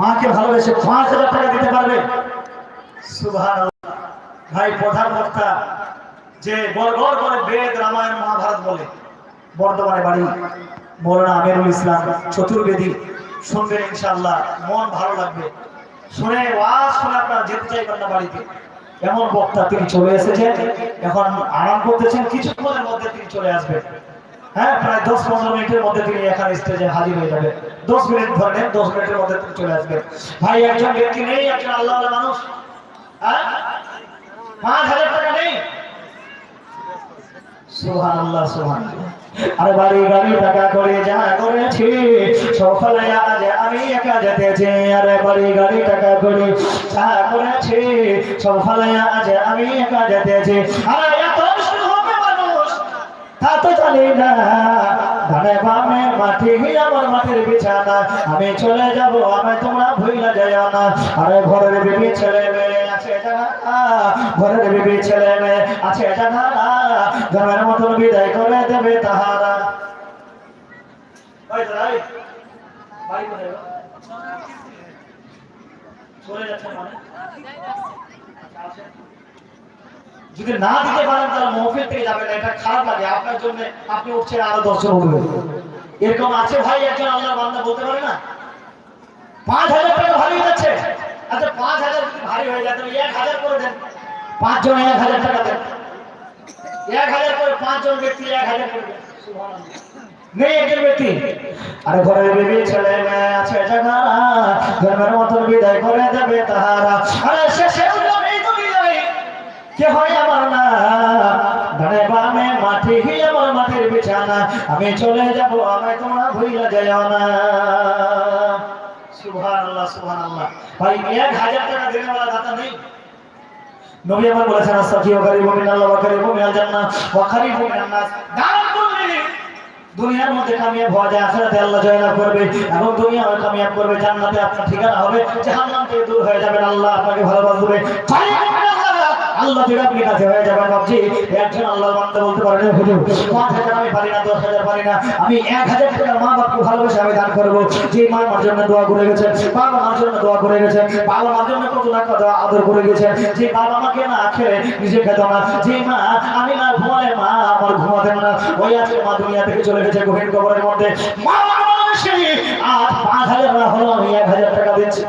মাকে ভালোবেসে পাঁচ হাজার টাকা দিতে পারবে। ভাই প্রধান বক্তা যে করে বেদ রামায়ণ মহাভারত বলে বাড়ি, মৌলানা আমিরুল ইসলাম চতুর্বেদী। শুনবেন ইনশাআল্লাহ, মন ভালো লাগবে। শুনে ওয়াজ শুনে আপনারা যেতে চাইবেন না বাড়িতে। এমন বক্তা তিনি চলে এসেছেন, এখন আরাম করতেছেন, কিছুক্ষণের মধ্যে তিনি চলে আসবেন। হ্যাঁ প্রায় দশ পনেরো মিনিটের মধ্যে তিনি এখানে স্টেজে হাজির হয়ে যাবেন। দশ মিনিট ধরে দশ মিনিটের মধ্যে চলে আসবেন। ভাই, একজন ব্যক্তি নেই, একজন আল্লাহ মানুষ। হ্যাঁ? পাঁচ হাজার টাকা নেই। আরে বাড়ি গাড়ি টাকা করে যা করেছি আমি একা যেতেছি। আরে বাড়ি গাড়ি টাকা করে যা করেছি সফলে আজ আমি একা যেতেছি। আরে এত শুরু হবে মানুষ তা তো জানি না। ধানে বামে মাটি আমার মাটির বিছানা। আমি চলে যাব আমি তোমরা ভুইলা যায় না। আরে ঘরের বিবি ছেলে মেয়ে আছে ঘরের বিবি ছেলে মেয়ে আছে জানা গ্রামের মতন বিদায় করে দেবে তাহারা? চলে যাচ্ছে মানে? যদি না দিতে পারেন, তাহলে মহফিল থেকে যাবেন এটা খারাপ লাগে। আপনার জন্য আপনি উঠছেন আরও দশজন উঠবে। এরকম আছে ভাই, একজন আল্লাহর বান্দা বলতে পারে না? পাঁচ হাজার টাকা ভারী হয়ে যাচ্ছে। আচ্ছা পাঁচ হাজার যদি ভারী হয়ে যায়, তাহলে এক হাজার করে দেন। পাঁচজন এক হাজার টাকা দেন। এক হাজার করে পাঁচজন ব্যক্তি এক হাজার করে ছেলে মেয়ে আছে মতন বিদায় করে দেবে তাহারা। আরে শেষে এই দুনিয়ায় কে হয় আমার না ধানে বামে মাটি হি আমার মাটির বিছানা। আমি চলে যাব, আমায় তোমরা ভুইলা যাও না। সুবহানাল্লাহ সুবহানাল্লাহ। ভাই, এক হাজার টাকা দেনে वाला দাতা নেই। নবী আমার বলেছেন আস্তাগফিরু কারিমু মিনাল্লাহ ওয়া কারিমু মিনাল জান্নাহ ওয়া কারিমু মিনান নাস দারুল দুনিয়া দুনিয়ার মধ্যে কামিয়াব হওয়া যায়, আখিরাতে আল্লাহ জয়লাভ করবে। এবং দুনিয়াও কামিয়াব করবে, জান্নাতে আপনার ঠিকানা হবে জাহান্নাম থেকে দূর হয়ে যাবেন আল্লাহ আপনাকে ভালোবাসবে। আল্লাহ আপনি কাছে হয়ে যাবেন বাবজি একজন আল্লাহর বান্দা বলতে পারেন হুজুর, পাঁচ হাজার আমি পারি না, দশ হাজার পারি না, আমি এক হাজার টাকা মা বাপকে ভালোবেসে আমি দান করব। যে মা আমার জন্য দোয়া করে গেছে, বাবা মার জন্য দোয়া করে গেছে, বাবা মার জন্য কত না কত আদর করে গেছে, যে বাবা মাকে না খেয়ে নিজে খেত না, যে মা, আমি না ঘুমালে মা আমার ঘুমাতে না। ওই আজকে মা দুনিয়া থেকে চলে গেছে গভীর কবরের মধ্যে। মা আজ পাঁচ হাজার না হলো আমি এক হাজার টাকা দিচ্ছি।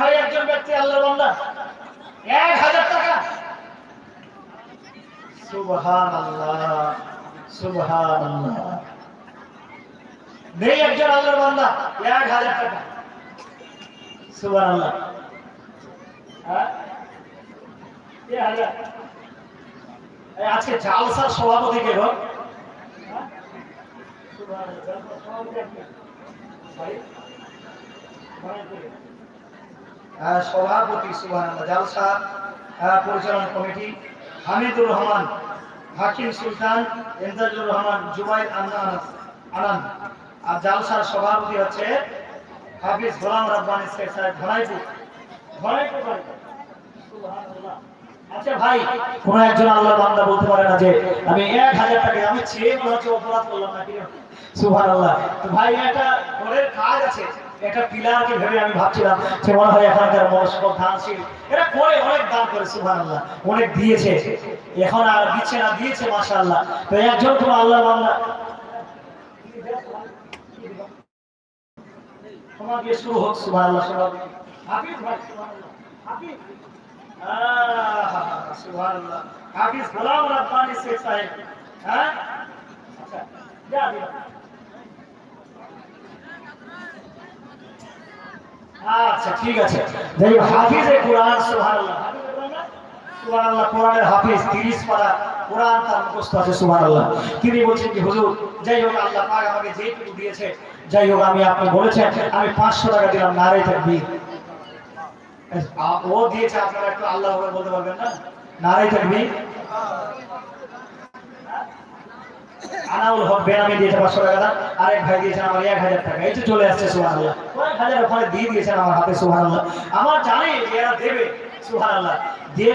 ভাই, একজন ব্যক্তি আল্লাহর বান্দা। এক হাজার টাকা। সুবহান আল্লাহ সুবহান আল্লাহ নেই একজন আল্লাহর বান্দা এক হাজার টাকা। সুবহান আল্লাহ হ্যাঁ আজকে জালসার সভাপতি কে গো? হ্যাঁ? সভাপতি আপনি? ভাই? ভাই কে? আহ, সভাপতি জালসা পরিচালনা কমিটি, হামিদুর রহমান, হাকিম সুলতান এমদাজুর রহমান, জুবাইর আনান আর জালসার সভাপতি হচ্ছে হাফিজ গোলাম রাব্বানি শেখ সাহেব ধনাইপুর। ধনাইপুর আচ্ছা ভাই একজন আল্লাহ আমি এক অপরাধ করলাম না সুহান আল্লাহ ভাই, একটা ঘরের কাজ আছে। একটা পিলারকে ভেবে আমি ভাবছিলাম যে মনে হয় এখানকার মনস্ক ধানশীল এরা করে অনেক দান করে সুহান আল্লাহ অনেক দিয়েছে। এখন আর দিচ্ছে না দিয়েছে মাসা আল্লাহ তো একজন কোন আল্লাহ বান্দা শুরু হোক সুহান আল্লাহ সভাপতি হাফিজ ভাই সুবহানাল্লাহ। হাফিজ। আহ, সুবহানাল্লাহ। হাফিজ গোলাম রাব্বানি শেখ সাহেব। হ্যাঁ? আচ্ছা যা। আচ্ছা ঠিক আছে। যাই হাফিজে কোরআন, সুবহানাল্লাহ। সুবহানাল্লাহ, কোরআনের হাফিজ 30 পারা কোরআন তার মুখস্থ আছে, সুবহানাল্লাহ। তিনি বলছেন কি যাই হোক, আল্লাহ আমাকে যেটুকু হোক, আমি আপনি বলেছেন, আমি 500 টাকা দিলাম, নারে তাকবীর। দিয়েছে, আপনারা একটু আল্লাহ বলতে পারবেন না? নারে তাকবীর? আনাউল হক বেনামি দিয়েছে পাঁচশো টাকা দাম, আরেক ভাই দিয়েছেন আমার এক হাজার টাকা। এই তো চলে আসছে সুহান এক হাজার ওখানে দিয়ে দিয়েছেন আমার হাতে সুহান আমার জানি যে এরা দেবে সুহান দিয়ে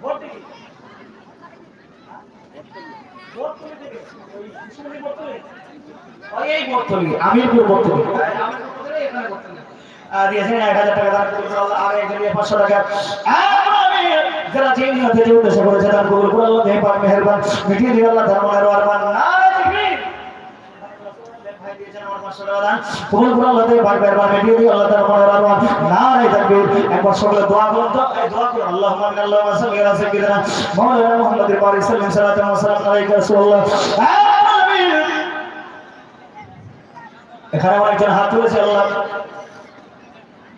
ভোট দিবি? বর্তলি দিয়েছেন এক হাজার টাকা দান করে আল্লাহ আর একজন পাঁচশো টাকা। যারা যে নিয়তে যে উদ্দেশ্য করেছে, দান কবুল করে আল্লাহ দেহ পাক মেহেরবান। মিটিয়ে আল্লাহ আমার দান। আল্লাহ আল্লাহ ধর্মের আরমান নারে একবার সকলে দোয়া করুন দোয়া করুন আল্লাহুম্মা আল্লাহুম্মা সাল্লি আলা সাইয়্যিদিনা মাওলানা মুহাম্মাদির বারি সাল্লাল্লাহু আলাইহি ওয়া সাল্লাম আলাইকা রাসূলুল্লাহ। আমিন। এখানে অনেকজন হাত তুলেছে, আল্লাহ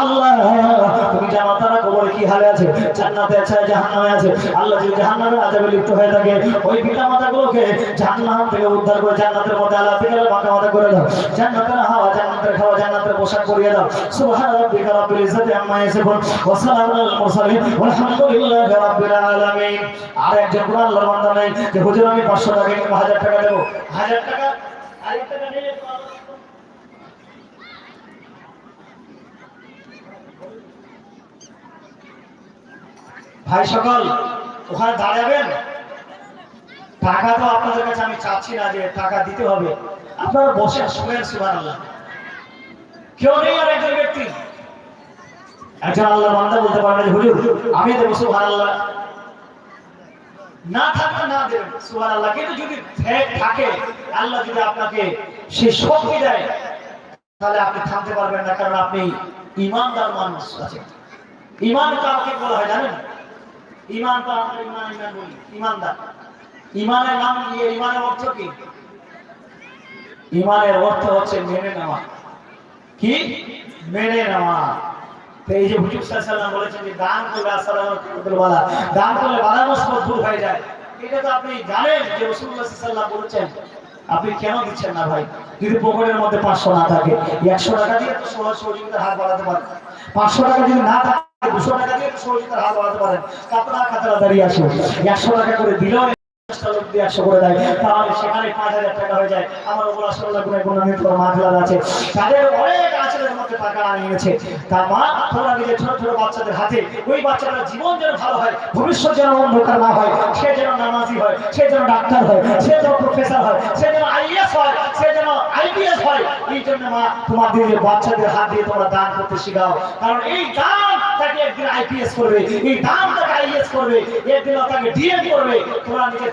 আল্লাহ তুমি জানো তারা কবরে কি হালে আছে? জান্নাতে আছে, জাহান্নামে আছে? আল্লাহ যদি জাহান্নামে আযাবে লিপ্ত হয়ে থাকে, ওই পিতা মাতাগুলোকে জাহান্নাম থেকে উদ্ধার করে জান্নাতের মধ্যে আল্লাহ থেকে মাথা মাথা করে দাও। জান্নাতের হাওয়া, জান্নাতের খাওয়া, জান্নাতের পোশাক পরিয়ে দাও। সুবহান রাব্বিকা রাব্বিল ইজ্জাতি আম্মা ইয়াসিফুন, ওয়া সালামুন আলাল মুরসালিন, ওয়ালহামদুলিল্লাহি রাব্বিল আলামিন। আর একজন কোরআন আল্লাহর বান্দা নাই যে, হুজুর, আমি 500 টাকা কিংবা 1000 টাকা দেব। 1000 টাকা আর এক টাকা নিয়ে তো আল্লাহ ভাই সকল, ওখানে দাঁড়াবেন? টাকা তো আপনাদের কাছে আমি চাচ্ছি না যে টাকা দিতে হবে। আপনারা বসে শুনেন সুবান আল্লাহ কেউ নেই আর একজন ব্যক্তি। একজন আল্লাহ বান্দা বলতে পারবেন হুজুর, আমি দেবো সুবান আল্লাহ না থাকলে না দেবেন সুবান আল্লাহ কিন্তু যদি থাকে, আল্লাহ যদি আপনাকে সেই শক্তি দেয়, তাহলে আপনি থামতে পারবেন না, কারণ আপনি ইমানদার মানুষ আছে ইমান কাকে বলা হয় জানেন? ইমান তো ইমান ইমান বলি ইমানদার। ইমানের নাম দিয়ে ইমানের অর্থ কি? ইমানের অর্থ হচ্ছে মেনে নেওয়া। কি? মেনে নেওয়া। এই যে হুজুর সাল্লাল্লাহু বলেছেন যে দান করলে দান করলে বাধা দূর হয়ে যায়। এটা তো আপনি জানেন যে রাসূলুল্লাহ সাল্লাল্লাহু বলেছেন, আপনি কেন দিচ্ছেন না ভাই? যদি পকেটের মধ্যে পাঁচশো না থাকে, একশো টাকা দিয়ে তো সহজ সহযোগিতার হাত বাড়াতে পারেন। পাঁচশো টাকা যদি না থাকে দুশো টাকা দিয়ে সহযোগিতার হাত বাড়াতে পারেন। কাতরা কাতরা দাঁড়িয়ে আসো একশো টাকা করে দিলেও হয়ে, ভবিষ্যৎ যেন অন্ধকার না হয়, সে যেন নামাজি হয়, সে যেন ডাক্তার হয়, সে যেন প্রফেসর হয়, সে যেন আইএস হয়, সে যেন আইপিএস হয়। এই জন্য মা, তোমার দিয়ে বাচ্চাদের হাত দিয়ে তোমরা দান করতে শিখাও। কারণ এই দান তাকে একদিন আইপিএস করবে, এই দান তাকে আইএস করবে, একদিন তাকে ডিএম করবে। তোমরা নিজের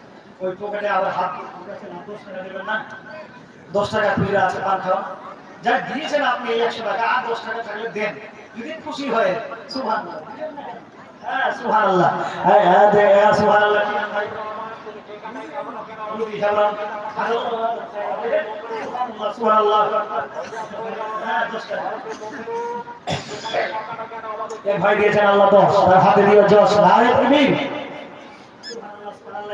ওই পকেটে আবার হাত ঢুকাচ্ছেন, দশ টাকা না। দশ টাকা আছে পান খাওয়া। যা দিয়েছেন আপনি এই একশো টাকা আর দশ টাকা থাকলে দেন। যদি খুশি হয় সুভান হ্যাঁ আল্লাহ হ্যাঁ হ্যাঁ হ্যাঁ হ্যাঁ ভাই দিয়েছেন আল্লাহ দশ হাতে দিয়ে যশ তুমি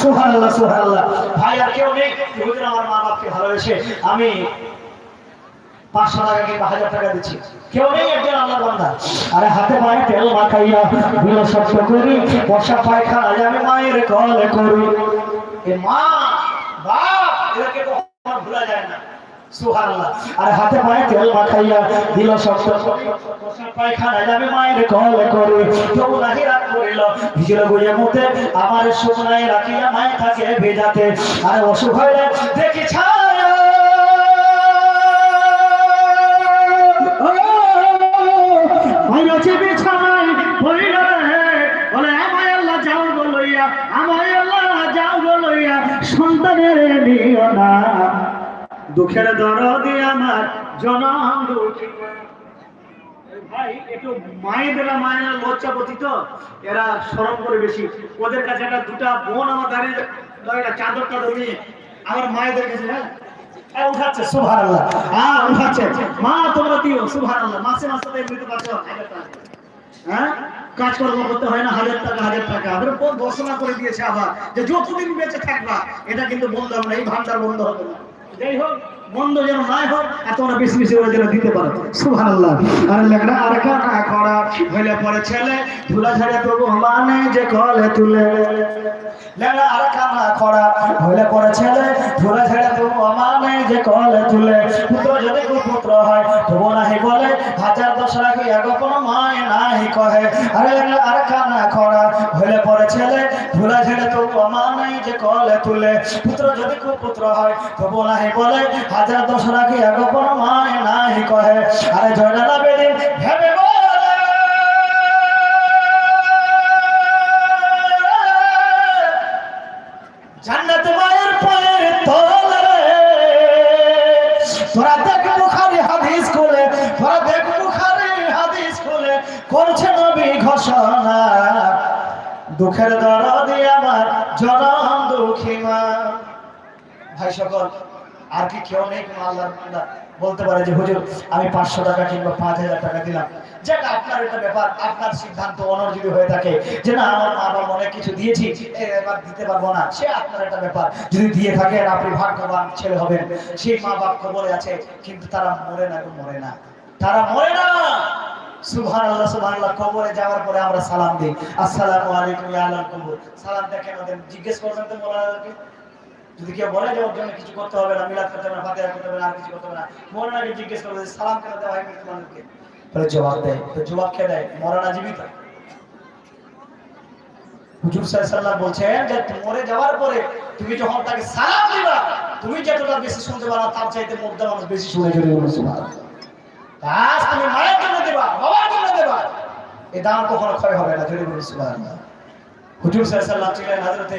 সুবহানাল্লাহ সুবহানাল্লাহ। ভাই, আর কেউ নেই? হুজুর আমার মা বাপকে ভালোবেসে আমি হাতে পায়ে তেল মাখাইয়া দিল সত্য আমি মায়ের কলে করি। এ মা, বাপ, এদেরকে দিল শক্ত পায়খানা যাবে মায়ের কলে করে। তবু নাহি রাগ করিল ভিজল গুয়ে মুতে আমার শুকনায় রাখিয়া মায়ে থাকে ভেজাতে আর অসুখ হইলে দেখি পড়িল বলে আমায় আল্লাহ যাও গো লইয়া আমায় আল্লাহ যাও গো লইয়া সন্তানের নিও না। দুঃখের দরদি আমার জনম দুঃখী। হ্যাঁ? হ্যাঁ, কাজকর্ম করতে হয় না হাজার টাকা হাজার টাকা। ঘোষণা করে দিয়েছে আবার যে যতদিন বেঁচে থাকবা এটা কিন্তু বন্ধ হবে না এই ভান্ডার বন্ধ হবে না। যাই হোক বন্ধ যেন নাই হোক আর তোমরা বেশি বেশি করে যেন দিতে পারো। সুবহানাল্লাহ। আর লেখনা আর কানা করা হইলে পরে ছেলে, ধুলা ঝাড়ে তবু মানে যে কলে তুলে। লেলা আর কানা খড়া হইলে পরে ছেলে, ধুলে ছেড়ে তবু মানে যে কলে তুলে। পুত্র যদি পুত্র হয়, তবু নাহি বলে, হাজার দশ রাখি কোনো মায় নাহি কহে। আরে লেলা আর কানা খড়া হইলে পরে ছেলে, ধুলে ছেড়ে তবু মানে যে কলে তুলে। পুত্র যদি পুত্র হয়, তবু নাহি বলে হাজার দশ রাখি আগে কোনো মায় নাহি কহে। আরে জয়নালা বেদিন, ভেবে জান্নাত মায়ের পায়ের তলে তোরা দেখ বুখারি হাদিস খুলে, তোরা দেখ বুখারি হাদিস খুলে, করছে নবী ঘোষণা। দুঃখের দরদি আমার জনম দুঃখী মা। ভাই সকল আর কি কেউ নেই কোনো আল্লাহর বান্দা বলতে পারে যে, হুজুর, আমি পাঁচশো টাকা কিংবা পাঁচ হাজার টাকা দিলাম। যাক আপনার এটা ব্যাপার, আপনার সিদ্ধান্ত অনর যদি হয়ে থাকে। যে না, আমার মা বাবা অনেক কিছু দিয়েছি এবার দিতে পারব না। সে আপনার একটা ব্যাপার। যদি দিয়ে থাকেন, আপনি ভাগ্যবান ছেলে হবেন। সেই মা বাপ কবরে আছে, কিন্তু তারা মরে না মরে না। তারা মরে না! সুবহান আল্লাহ সুবহান আল্লাহ কবরে যাওয়ার পরে আমরা সালাম দিই। আসসালামু আলাইকুম, ইয়া আহলাল কবর। সালাম দেখেন ওদের জিজ্ঞেস করবেন তো মোলানাকে যদি কেউ বলে যে ওর জন্য কিছু করতে হবে না, মিলাদ করতে হবে না, ফাতিহা করতে হবে না, আর কিছু করতে হবে না মোলানাকে জিজ্ঞেস করবে যে সালাম কেন দেওয়া হয় মৃত্যু মানুষকে তাহলে জবাব দেয়, তো জবাব কে দেয়? মরানা জীবিত। হুজুর সাল্লাল্লাহু বলছেন যে মরে যাওয়ার পরে তুমি যখন তাকে সালাম দিবা, তুমি যতটা বেশি শুনতে পারো তার চাইতে মুদ্রা মানুষ বেশি শুনে সুবহানাল্লাহ। কাজ তুমি মায়ের জন্য দেবা, বাবার জন্য দেবা। এ দাম কখনো ক্ষয় হবে না জোরে বলে সুবহানাল্লাহ। হুজুর সাল্লাল্লাহু ছিলেন হযরতে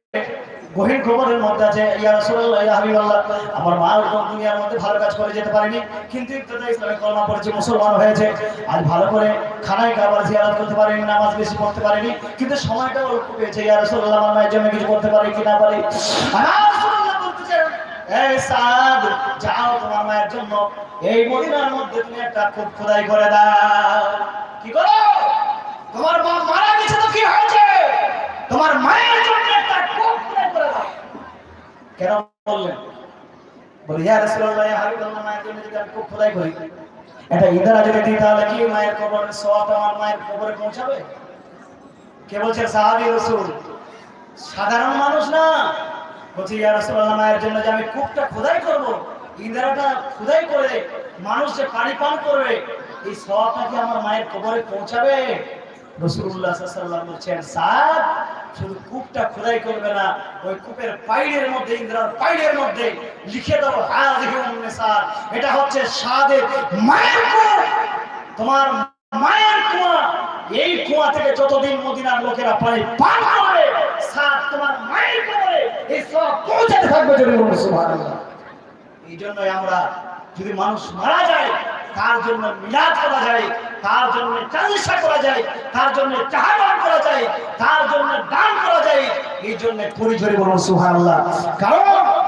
গহীন খবরের মধ্যে আছে, ইয়া রাসূলুল্লাহ, ইয়া হাবিবাল্লাহ, আমার মা ওরকম দুনিয়ার মধ্যে ভালো কাজ করে যেতে পারেনি, কিন্তু ইবতদা ইসলামে কলমা পড়েছে, মুসলমান হয়েছে, আজ ভালো করে খানায় কাবার জিয়ারত করতে পারেনি, নামাজ বেশি পড়তে পারেনি, কিন্তু সময়টা অল্প পেয়েছে, ইয়া রাসূলুল্লাহ, আমার মায়ের জন্য কিছু করতে পারে কি না পারে? যাও তোমার মায়ের জন্য, এই মদিনার মধ্যে তুমি একটা খুব খোদাই করে দাও। কি করো? তোমার মা মারা গেছে তো কি হয়েছে? তোমার মায়ের জন্য একটা খুব খোদাই করে দাও কেন বললেন? আমি সাধারণ মানুষ না। বলছি মায়ের জন্য যে আমি কূপটা খোদাই করব ইন্দ্রাটা খোদাই করে মানুষ যে পানি পান করবে, এই সওয়াবটা কি আমার মায়ের কবরে পৌঁছাবে? রাসূলুল্লাহ বলছেন শুধু কূপটা খোদাই করবে না, ওই কূপের মধ্যে, ইন্দ্রার মধ্যে লিখে দাও এটা হচ্ছে মায়ের কূপ তোমার মায়ের কুয়া, এই কুয়া থেকে যতদিন মদিনার লোকেরা পানি পান তোমার মায়ের এই সব পৌঁছাতে থাকবে যদি এই জন্যই আমরা যদি মানুষ মারা যায়, তার জন্য মিলাদ করা যায়, তার জন্য চালিসা করা যায়, তার জন্য চাহাবান করা যায়, তার জন্য দান করা যায়, এই জন্য বলুন কারণ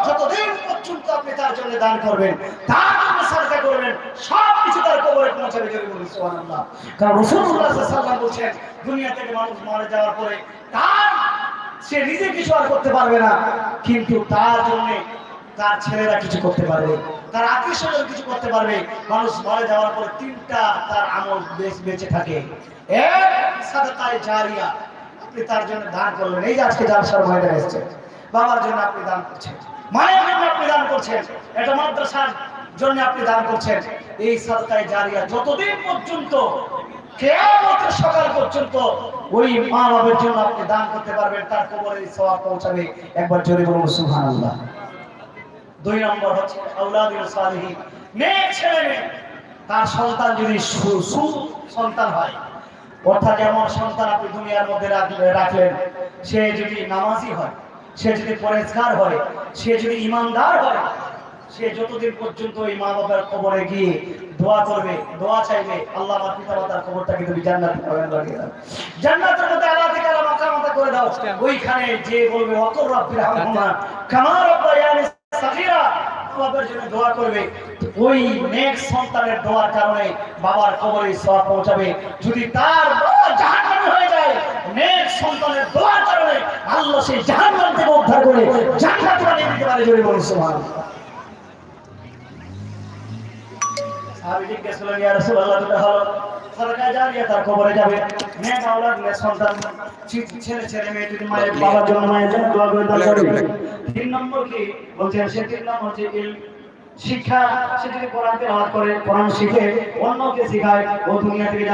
যতদিন পর্যন্ত আপনি তার জন্য দান করবেন, তার তার কবরে পৌঁছাবে কারণ দুনিয়া থেকে মানুষ মারা যাওয়ার পরে তার, সে নিজে কিছু আর করতে পারবে না, কিন্তু তার জন্য তার ছেলেরা কিছু করতে পারবে, তার আত্মীয় কিছু করতে পারবে, মানুষ মারা যাওয়ার পরে তিনটা তার আমল বেঁচে থাকে। আপনি তার জন্য দান করবেন এই আজকে এসেছে, বাবার জন্য আপনি দান করছেন, মায়ের জন্য আপনি দান করছেন, এটা মাদ্রাসার জন্য আপনি দান করছেন। এই জারিয়া যতদিন পর্যন্ত সকাল পর্যন্ত ওই মা বাবার জন্য আপনি দান করতে পারবেন, তার কবরে সওয়াব পৌঁছাবে। একবার জোরে বলুন দুই নম্বর হচ্ছে আউলাদুল সালিহিন। মেয়ে ছেলে মেয়ে তার সন্তান যদি সু- সন্তান হয় অর্থাৎ এমন সন্তান আপনি দুনিয়ার মধ্যে রাখলেন সে যদি নামাজি হয় সে যদি পরেজগার হয় সে যদি ইমানদার হয় সে যতদিন পর্যন্ত ওই মা বাবার কবরে গিয়ে দোয়া করবে দোয়া চাইবে আল্লাহ আমার পিতা মাতার কবরটাকে তুমি জান্নাত পাবেন লাগিয়ে দাও জান্নাতের মধ্যে আল্লাহ থেকে আল্লাহ মাকামাতা করে দাও। ওইখানে যে বলবে অকর রব্বির হামহুমা কামা রব্বায়ানি সাগীরা বাবার জন্য দোয়া করবে। ওই নেক্সট সন্তানের দোয়ার কারণে বাবার কবরে সওয়াব পৌঁছাবে। যদি তার বাবা হয়ে যায় নেক্সট সন্তানের দোয়ার কারণে আল্লাহ সেই জাহান্নাম থেকে উদ্ধার করে জান্নাতে বানিয়ে দিতে পারে জোরে বলুন সুবহানাল্লাহ। সাহাবী জিজ্ঞেস করলেন, ইয়া রাসূলুল্লাহ, দুটো হলো সাদাকা জারিয়া, তার কবরে যাবে। মেয়ে আওলাদ, মেয়ে সন্তান, ছেলে ছেলে মেয়ে যদি মায়ের বাবার জন্য মায়ের জন্য দোয়া করে দান করবে। তিন নম্বর কি বলছেন সে তিন নম্বর হচ্ছে শিক্ষা সে যদি কোরআন তেলাওয়াত করে কোরআন শিখে অন্যকে শেখায় ও দুনিয়া থেকে